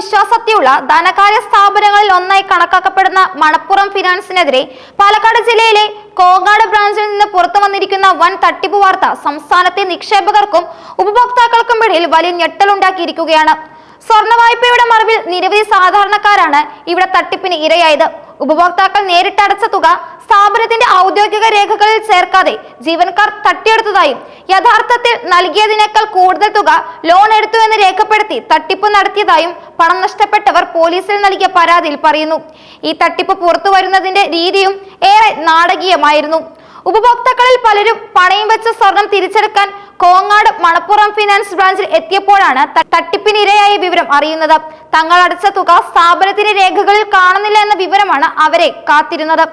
വിശ്വാസത്തെയുള്ള ധനകാര്യ സ്ഥാപനങ്ങളിൽ ഒന്നായി കണക്കാക്കപ്പെടുന്ന മണപ്പുറം ഫിനാൻസിനെതിരെ പാലക്കാട് ജില്ലയിലെ കോങ്ങാട് ബ്രാഞ്ചിൽ നിന്ന് പുറത്തു വന്നിരിക്കുന്ന വൻ തട്ടിപ്പ് വാർത്ത സംസ്ഥാനത്തെ നിക്ഷേപകർക്കും ഉപഭോക്താക്കൾക്കും ഇടയിൽ വലിയ ഞെട്ടലുണ്ടാക്കിയിരിക്കുകയാണ്. സ്വർണ വായ്പയുടെ മറവിൽ നിരവധി സാധാരണക്കാരാണ് ഇവിടെ തട്ടിപ്പിന് ഇരയായത്. ഉപഭോക്താക്കൾ നേരിട്ടടച്ച തുക സ്ഥാപനത്തിന്റെ ഔദ്യോഗിക രേഖകളിൽ ചേർക്കാതെ ജീവനക്കാർ തട്ടിയെടുത്തതായും യഥാർത്ഥത്തിൽ നൽകിയതിനേക്കാൾ കൂടുതൽ തുക ലോൺ എടുത്തു എന്ന് രേഖപ്പെടുത്തി തട്ടിപ്പ് നടത്തിയതായും പണം നഷ്ടപ്പെട്ടവർ പോലീസിൽ നൽകിയ പരാതിയിൽ പറയുന്നു. ഈ തട്ടിപ്പ് പുറത്തു വരുന്നതിന്റെ രീതിയും ഏറെ നാടകീയമായിരുന്നു. ഉപഭോക്താക്കളിൽ പലരും പണയം വെച്ച സ്വർണം തിരിച്ചെടുക്കാൻ കോങ്ങാട് മണപ്പുറം ഫിനാൻസ് ബ്രാഞ്ചിൽ എത്തിയപ്പോഴാണ് തട്ടിപ്പിനിരയായ വിവരം അറിയുന്നത്. തങ്ങൾ അടച്ച തുക സ്ഥാപനത്തിന്റെ രേഖകളിൽ കാണുന്നില്ല എന്ന വിവരമാണ് അവരെ കാത്തിരുന്നത്.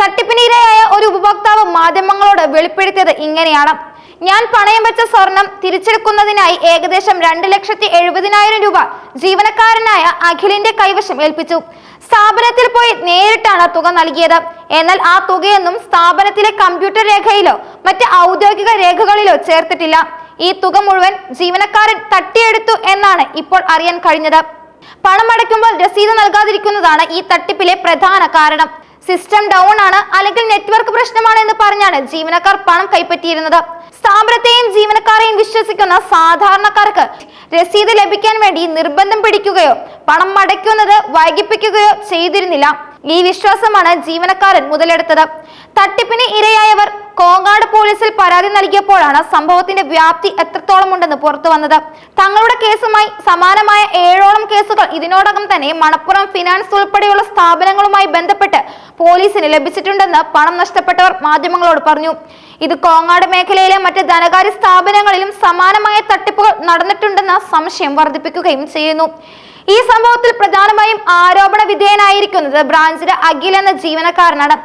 തട്ടിപ്പിനിരയായ ഒരു ഉപഭോക്താവ് മാധ്യമങ്ങളോട് വെളിപ്പെടുത്തിയത് ഇങ്ങനെയാണ്. ഞാൻ പണയം വെച്ച സ്വർണം തിരിച്ചെടുക്കുന്നതിനായി ഏകദേശം രണ്ട് ലക്ഷത്തി എഴുപതിനായിരം രൂപ ജീവനക്കാരനായ അഖിലിന്റെ കൈവശം ഏൽപ്പിച്ചു. സ്ഥാപനത്തിൽ പോയി നേരിട്ടാണ് തുക നൽകിയത്. എന്നാൽ ആ തുകയൊന്നും സ്ഥാപനത്തിലെ കമ്പ്യൂട്ടർ രേഖയിലോ മറ്റ് ഔദ്യോഗിക രേഖകളിലോ ചേർത്തിട്ടില്ല. ഈ തുക മുഴുവൻ ജീവനക്കാരൻ തട്ടിയെടുത്തു എന്നാണ് ഇപ്പോൾ അറിയാൻ കഴിഞ്ഞത്. പണം അടയ്ക്കുമ്പോൾ രസീത് നൽകാതിരിക്കുന്നതാണ് ഈ തട്ടിപ്പിലെ പ്രധാന കാരണം. സിസ്റ്റം ഡൗൺ ആണ് അല്ലെങ്കിൽ നെറ്റ്വർക്ക് പ്രശ്നമാണ് എന്ന് പറഞ്ഞാണ് ജീവനക്കാർ പണം കൈപ്പറ്റിയിരുന്നത്. സ്ഥാപനത്തെയും ജീവനക്കാരെയും വിശ്വസിക്കുന്ന സാധാരണക്കാർക്ക് രസീത് ലഭിക്കാൻ വേണ്ടി നിർബന്ധം പിടിക്കുകയോ പണം അടയ്ക്കുന്നത് വൈകിപ്പിക്കുകയോ ചെയ്തിരുന്നില്ല. ഈ വിശ്വാസമാണ് ജീവനക്കാരൻ മുതലെടുത്തത്. തട്ടിപ്പിന് ഇരയായവർ കോങ്ങാട് പോലീസിൽ പരാതി നൽകിയപ്പോഴാണ് സംഭവത്തിന്റെ വ്യാപ്തി എത്രത്തോളം ഉണ്ടെന്ന് പുറത്തു വന്നത്. തങ്ങളുടെ കേസുമായി സമാനമായ ഏഴോളം കേസുകൾ ഇതിനോടകം തന്നെ മണപ്പുറം ഫിനാൻസ് ഉൾപ്പെടെയുള്ള സ്ഥാപനങ്ങളുമായി ബന്ധപ്പെട്ട് പോലീസിന് ലഭിച്ചിട്ടുണ്ടെന്ന് പണം നഷ്ടപ്പെട്ടവർ മാധ്യമങ്ങളോട് പറഞ്ഞു. ഇത് കോങ്ങാട് മേഖലയിലെ മറ്റ് ധനകാര്യ സ്ഥാപനങ്ങളിലും സമാനമായ തട്ടിപ്പുകൾ നടന്നിട്ടുണ്ടെന്ന സംശയം വർദ്ധിപ്പിക്കുകയും ചെയ്യുന്നു. ഈ സംഭവത്തിൽ പ്രധാനമായും ആരോപണ വിധേയനായിരിക്കുന്നത് ബ്രാഞ്ചിലെ അഖിൽ എന്ന ജീവനക്കാരനാണ്.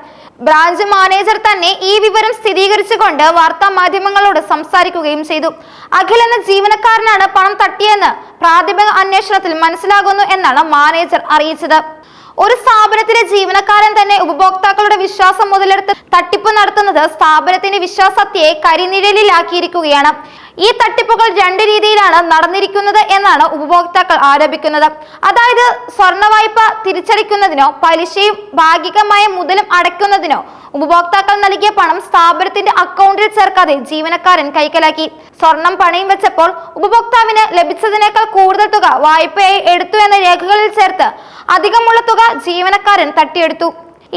ബ്രാഞ്ച് മാനേജർ തന്നെ ഈ വിവരം സ്ഥിരീകരിച്ചുകൊണ്ട് വാർത്താ മാധ്യമങ്ങളോട് സംസാരിക്കുകയും ചെയ്തു. അഖിൽ എന്ന ജീവനക്കാരനാണ് പണം തട്ടിയെന്ന് പ്രാഥമിക അന്വേഷണത്തിൽ മനസ്സിലാകുന്നു എന്നാണ് മാനേജർ അറിയിച്ചത്. ഒരു സ്ഥാപനത്തിലെ ജീവനക്കാരൻ തന്നെ ഉപഭോക്താക്കളുടെ വിശ്വാസം മുതലെടുത്ത് തട്ടിപ്പ് നടത്തുന്നത് സ്ഥാപനത്തിന്റെ വിശ്വാസത്തെ കരിനിഴലിലാക്കിയിരിക്കുകയാണ്. ഈ തട്ടിപ്പുകൾ രണ്ട് രീതിയിലാണ് നടന്നിരിക്കുന്നത് എന്നാണ് ഉപഭോക്താക്കൾ ആരോപിക്കുന്നത്. അതായത് സ്വർണ വായ്പ തിരിച്ചടിക്കുന്നതിനോ പലിശയും ഭാഗികമായ മുതലും അടയ്ക്കുന്നതിനോ ഉപഭോക്താക്കൾ നൽകിയ പണം സ്ഥാപനത്തിന്റെ അക്കൗണ്ടിൽ ചേർക്കാതെ ജീവനക്കാരൻ കൈക്കലാക്കി. സ്വർണം പണയം വെച്ചപ്പോൾ ഉപഭോക്താവിന് ലഭിച്ചതിനേക്കാൾ കൂടുതൽ തുക വായ്പയായി എടുത്തു എന്ന രേഖകളിൽ ചേർത്ത് അധികമുള്ള തുക ജീവനക്കാരൻ തട്ടിയെടുത്തു.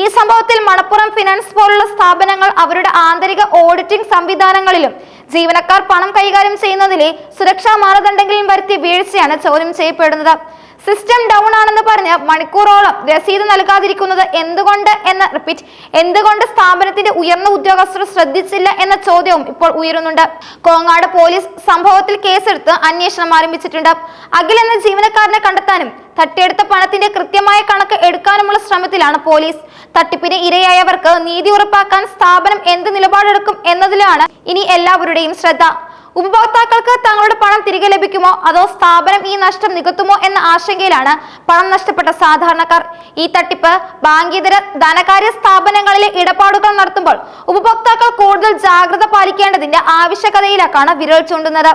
ഈ സംഭവത്തിൽ മണപ്പുറം ഫിനാൻസ് പോലുള്ള സ്ഥാപനങ്ങൾ അവരുടെ ആന്തരിക ഓഡിറ്റിംഗ് സംവിധാനങ്ങളിലും ജീവനക്കാർ പണം കൈകാര്യം ചെയ്യുന്നതിലെ സുരക്ഷാ മാനദണ്ഡങ്ങളിലും വരുത്തിയ വീഴ്ചയാണ് ചോദ്യം ചെയ്യപ്പെടുന്നത്. സിസ്റ്റം ഡൗൺ ആണെന്ന് പറഞ്ഞ് മണിക്കൂറോളം രസീത് നൽകാതിരിക്കുന്നത് എന്തുകൊണ്ട് എന്ന റിപ്പീറ്റ് എന്തുകൊണ്ട് സ്ഥാപനത്തിന്റെ ഉയർന്ന ഉദ്യോഗസ്ഥർ ശ്രദ്ധിച്ചില്ല എന്ന ചോദ്യവും ഇപ്പോൾ ഉയരുന്നുണ്ട്. കോങ്ങാട് പോലീസ് സംഭവത്തിൽ കേസെടുത്ത് അന്വേഷണം ആരംഭിച്ചിട്ടുണ്ട്. അഖിൽ എന്ന ജീവനക്കാരനെ കണ്ടെത്താനും തട്ടിയെടുത്ത പണത്തിന്റെ കൃത്യമായ കണക്ക് എടുക്കാനുമുള്ള ശ്രമത്തിലാണ് പോലീസ്. തട്ടിപ്പിന് ഇരയായവർക്ക് നീതി ഉറപ്പാക്കാൻ സ്ഥാപനം എന്ത് നിലപാടെടുക്കും എന്നതിലാണ് ഇനി എല്ലാവരുടെയും ശ്രദ്ധ. ഉപഭോക്താക്കൾക്ക് തങ്ങളുടെ പണം തിരികെ ലഭിക്കുമോ? അതോ സ്ഥാപനം ഈ നഷ്ടം നികത്തുമോ എന്ന ആശങ്കയിലാണ് പണം നഷ്ടപ്പെട്ട സാധാരണക്കാർ. ഈ തട്ടിപ്പ് ബാങ്കിതര ധനകാര്യ സ്ഥാപനങ്ങളിലെ ഇടപാടുകൾ നടത്തുമ്പോൾ ഉപഭോക്താക്കൾ കൂടുതൽ ജാഗ്രത പാലിക്കേണ്ടതിന്റെ ആവശ്യകതയിലേക്കാണ് വിരൽ ചൂണ്ടുന്നത്.